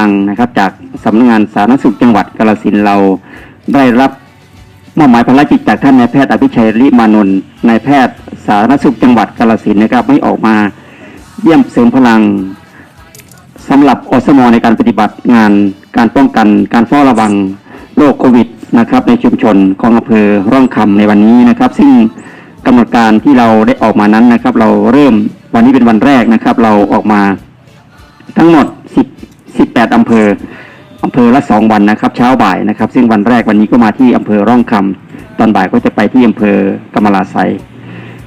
ลังนะครับ จากสำนักงานสาธารณสุขจังหวัดกาฬสินเราได้รับมอบหมายภารกิจจากท่านนายแพทย์อภิชัยริมานนท์นายแพทย์สาธารณสุขจังหวัดกาฬสินนะครับให้ออกมาเยี่ยมเสริมพลังสำหรับอสมในการปฏิบัติงานการป้องกันการเฝ้าระวังโรคโควิดนะครับในชุมชนของอำเภอร่องคำในวันนี้นะครับ ซึ่งกำหนดการที่เราได้ออกมานั้นนะครับ เราเริ่มวันนี้เป็นวันแรกนะครับ เราออกมาทั้งหมด 8อำเภออำเภอละสองวันนะครับ เช้าบ่ายนะครับ ซึ่งวันแรกวันนี้ก็มาที่อำเภอร่องคำตอนบ่ายก็จะไปที่อำเภอกำมะลาไซ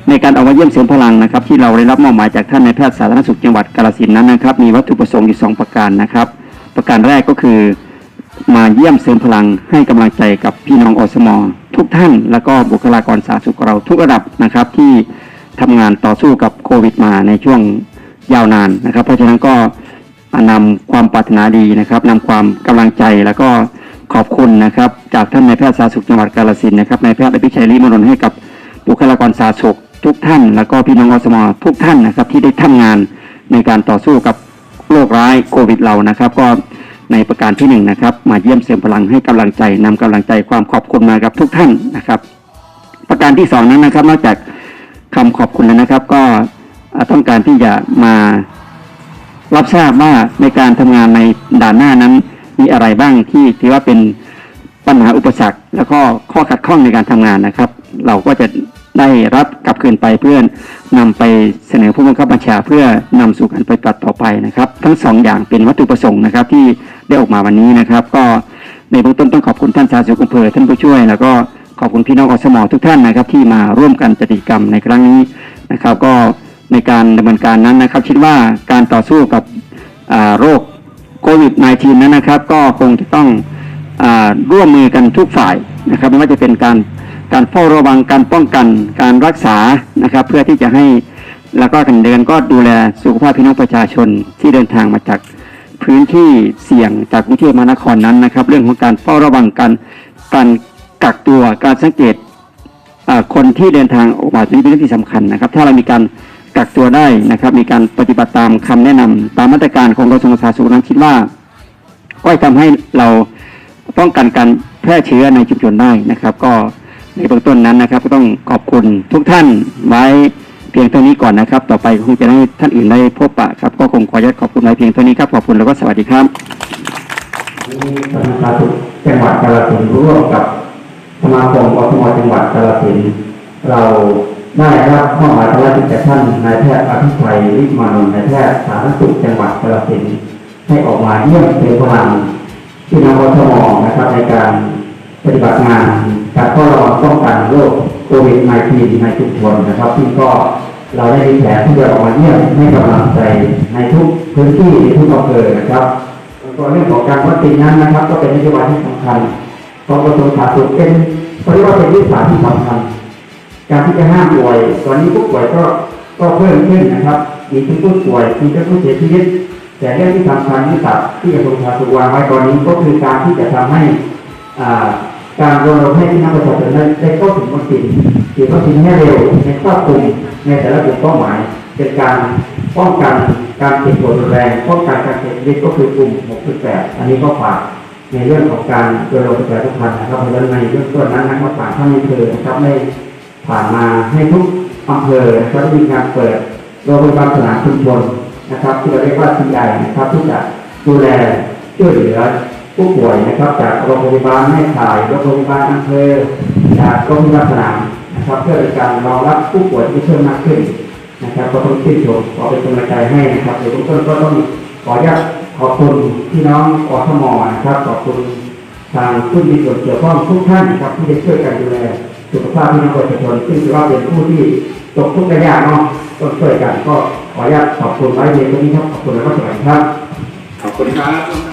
ในการเอามาเยี่ยมเสริมพลังนะครับ ที่เราได้รับมอบหมายจากท่านนายแพทย์สาธารณสุขจังหวัดกาฬสินธุ์นั้นนะครับ มีวัตถุประสงค์อยู่สองประการนะครับ ประการแรกก็คือมาเยี่ยมเสริมพลังให้กำลังใจกับพี่น้องอสมทุกท่าน แล้วก็บุคลากรสาธารณสุขเราทุกระดับนะครับ ที่ทำงานต่อสู้กับโควิดมาในช่วงยาวนานนะครับ เพราะฉะนั้นก็ นำความปรารถนาดีนะครับนำความกำลังใจแล้วก็ขอบคุณนะครับ จากท่านนายแพทย์สาธารณสุขจังหวัดกาฬสินนะครับนายแพทย์อภิชัยลิมนนให้กับบุคลากรสาธารณสุขทุกท่าน แล้วก็พี่น้องอสมทุกท่านนะครับ ที่ได้ทำงานในการต่อสู้กับโรคร้ายโควิดเรานะครับ ก็ในประการที่หนึ่งนะครับมาเยี่ยมเสริมพลังให้กำลังใจนำกำลังใจความขอบคุณมากับทุกท่านนะครับ ประการที่สองนั้นนะครับ นอกจากคำขอบคุณแล้วนะครับ ก็ต้องการที่จะมา รับทราบว่าในการทำงานในด่านหน้านั้น มีอะไรบ้างที่ถือว่าเป็นปัญหาอุปสรรค แล้วก็ข้อขัดข้องในการทำงานนะครับ เราก็จะได้รับกลับคืนไปเพื่อนำไปเสนอผู้บังคับบัญชาเพื่อนำสู่การปฏิบัติต่อไปนะครับ ทั้งสองอย่างเป็นวัตถุประสงค์นะครับที่ได้ออกมาวันนี้นะครับ ก็ในเบื้องต้นต้องขอบคุณท่านสาธารณสุขอำเภอท่านผู้ช่วย แล้วก็ขอบคุณพี่น้องอสมทุกท่านนะครับ ที่มาร่วมกันจัดกิจกรรมในครั้งนี้นะครับ ก็ ในการดำเนินการนั้นนะครับ คิดว่าการต่อสู้กับโรคโควิด -19 นั้นนะครับ ก็คงจะต้องอร่วมมือกันทุกฝ่ายนะครับไม่ว่าจะเป็นการการเฝ้าระวังการป้องกันการรักษานะครับ เพื่อที่จะให้แล้วก็กันเดินก็ดูแลสุขภาพพี่น้องประชาชนที่เดินทางมาจากพื้นที่เสี่ยงจากกรุงเทพมหานครนั้นนะครับ เรื่องของการเฝ้าระวังการการกักตัวการสังเกตคนที่เดินทางออกมาเป็นเรื่องที่สำคัญนะครับ ถ้าเรามีการ กักตัวได้นะครับ มีการปฏิบัติตามคำแนะนำตามมาตรการของกระทรวงสาธารณสุขนั้นคิดว่า ก็จะทำให้เราป้องกันการแพร่เชื้อในชุมชนได้นะครับ ก็ในเบื้องต้นนั้นนะครับ ก็ต้องขอบคุณทุกท่านไว้เพียงเท่านี้ก่อนนะครับ ต่อไปคงจะให้ท่านอื่นได้พบปะครับ ก็คงขออนุญาตขอบคุณไว้เพียงเท่านี้ครับ ขอบคุณแล้วก็สวัสดีครับมีสำนักงานสุขจังหวัดกาฬสินธุ์ร่วมกับสมาคมอสมจังหวัดกาฬสินธุ์เรา ได้รับมอบหมายภารกิจจากท่านนายแพทย์อภิชัยวิมานนท์นายแพทย์สาธารณสุขจังหวัดกาฬสินให้ออกมาเยี่ยมเป็นพลังที่นอสมนะครับในการปฏิบัติงานการเฝ้าระวังป้องกันโรคโควิด -19 ในชุมชนนะครับที่ก็เราได้มีแผนที่จะออกมาเยี่ยมให้กำลังใจในทุกพื้นที่ในทุกอำเภอนะครับแล้วก็เรื่องของการวัคซีนนั้นนะครับ ก็เป็นนโยบายที่สำคัญของกระทรวงสาธารณสุขเป็นเขาเรียกว่าเป็นยุทธศาสตร์ที่สำคัญ การที่จะห้ามป่วย ตอนนี้ผู้ป่วยก็ก็เพิ่มขึ้นนะครับ มีทั้งผู้ป่วยมีทั้งผู้เสียชีวิต แต่เรื่องที่สำคัญที่สุดที่กระทรวงสาธารณสุขวางไว้ตอนนี้ก็คือการที่จะทำให้การรณรงค์ให้พี่น้องประชาชนได้ได้เข้าถึงวัคซีนฉีดวัคซีนให้เร็วในครอบคลุมในแต่ละกลุ่มเป้าหมายเป็นการป้องกันการติดตัวรุนแรงป้องกันการเสียชีวิตก็คือกลุ่ม 6.8 อันนี้ก็ฝากในเรื่องของการรณรงค์ประชาสัมพันธ์นะครับเพราะฉะนั้นในเรื่องต้นนั้นนะครับฝากท่านนอำเภอนะครับได้ ผ่านมาให้ทุกอำเภอนะครับมีการเปิดโรงพยาบาลสนามชุมชนนะครับที่เราเรียกว่า CI นะครับที่จะดูแลช่วยเหลือผู้ป่วยนะครับ จากโรงพยาบาลแม่ข่ายโรงพยาบาลอำเภอจากโรงพยาบาลสนามนะครับ เพื่อเป็นการรองรับผู้ป่วยที่เพิ่มมากขึ้นนะครับก็ต้องชื่นชมขอเป็นกำลังใจให้นะครับในเบื้องต้นก็ต้องขออนุญาตขอบคุณพี่น้องอสมนะครับขอบคุณทางผู้มีส่วนเกี่ยวข้องทุกท่านนะครับที่ได้ช่วยกันดูแล สุขภาพพี่น้องประชาชนซึ่งถือว่าเป็นผู้ที่ตกทุกข์ได้ยากเนาะต้องช่วยกันก็ขออนุญาตขอบคุณไว้ในตรงนี้ครับขอบคุณและก็สวัสดีครับขอบคุณครับ